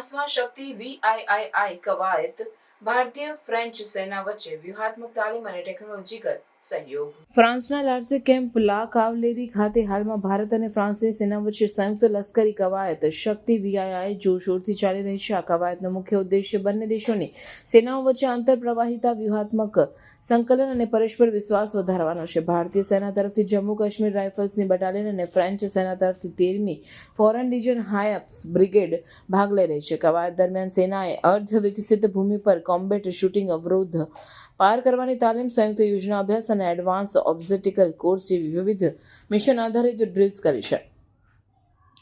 ફ્રાન્સમાં શક્તિ વીઆઈઆઈઆઈ કવાયત ભારતીય, ફ્રેન્ચ સેના વચ્ચે વ્યૂહાત્મક તાલીમ અને ટેકનોલોજીકલ સહયોગ. ફ્રાન્સના લાર્સે કેમ્પ લા કાવલેરી ખાતે હાલમાં ભારત અને ફ્રાન્સની સેના વચ્ચે સંયુક્ત લશ્કરી કવાયત શક્તિ વીઆઈઆઈ જોરશોરથી ચાલી રહી છે. આ કવાયતનો મુખ્ય ઉદ્દેશ્ય બંને દેશોની સેનાઓ વચ્ચે આંતરપ્રવાહિતા, વ્યૂહાત્મક સંકલન અને પરસ્પર વિશ્વાસ વધારવાનો છે. ભારતીય સેના તરફથી જમ્મુ કાશ્મીર રાઇફલ્સની બટાલિયન અને ફ્રેન્ચ સેના તરફથી તેરમી ફોરેન રિજન હાયપ બ્રિગેડ ભાગ લઈ રહી છે. કવાયત દરમિયાન સેનાએ અર્ધ વિકસિત ભૂમિ પર કોમ્બેટ શૂટિંગ અવરોધ પાર કરવાની તાલીમ સંયુક્ત યોજના અભ્યાસ અને એડવાન્સ ઓબ્ઝેટિકલ કોર્સ જેવી વિવિધ મિશન આધારિત ડ્રિલ્સ કરી છે.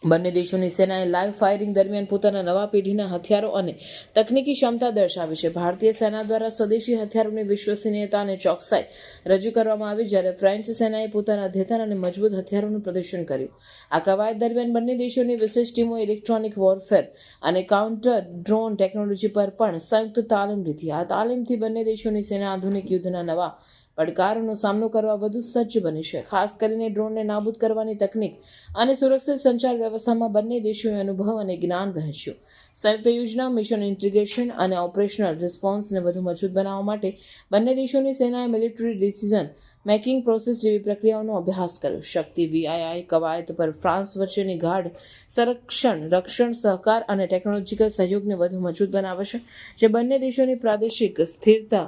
બંને દેશોની સેનાએ લાઈવ ફાયરિંગ દરમિયાન પોતાના નવા પેઢીના હથિયારો અને તકનીકી ક્ષમતા દર્શાવી છે. ભારતીય સેના દ્વારા સ્વદેશી હથિયારોની વિશ્વસનીયતા અને ચોકસાઈ રજૂ કરવામાં આવી જ્યારે ફ્રેન્ચ સેનાએ પોતાના અધ્યતન અને મજબૂત હથિયારોનું પ્રદર્શન કર્યું. આ કવાયત દરમિયાન બંને દેશોની વિશેષ ટીમો ઇલેક્ટ્રોનિક વોરફેર અને કાઉન્ટર ડ્રોન ટેકનોલોજી પર પણ સંયુક્ત તાલીમ લીધી. આ તાલીમથી બંને દેશોની સેના આધુનિક યુદ્ધના નવા પડકારોનો સામનો કરવા વધુ સજ્જ બની છે. ખાસ કરીને ડ્રોનને નાબૂદ કરવાની તકનીક અને સુરક્ષિત સંચાર વ્યવસ્થામાં બંને દેશોએ અનુભવ અને જ્ઞાન વહેંચ્યું. સંયુક્ત યોજના, મિશન ઇન્ટિગ્રેશન અને ઓપરેશનલ રિસ્પોન્સને વધુ મજબૂત બનાવવા માટે બંને દેશોની સેનાએ મિલિટરી ડિસિઝન મેકિંગ પ્રોસેસ જેવી પ્રક્રિયાઓનો અભ્યાસ કર્યો. શક્તિ, વીઆઈઆઈ, કવાયત પર ફ્રાન્સ વચ્ચેની ગાઢ સંરક્ષણ, રક્ષણ, સહકાર અને ટેકનોલોજીકલ સહયોગને વધુ મજબૂત બનાવે છે, જે બંને દેશોની પ્રાદેશિક સ્થિરતા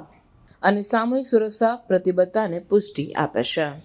અને સામૂહિક સુરક્ષા પ્રતિબદ્ધતાને પુષ્ટિ આપે છે.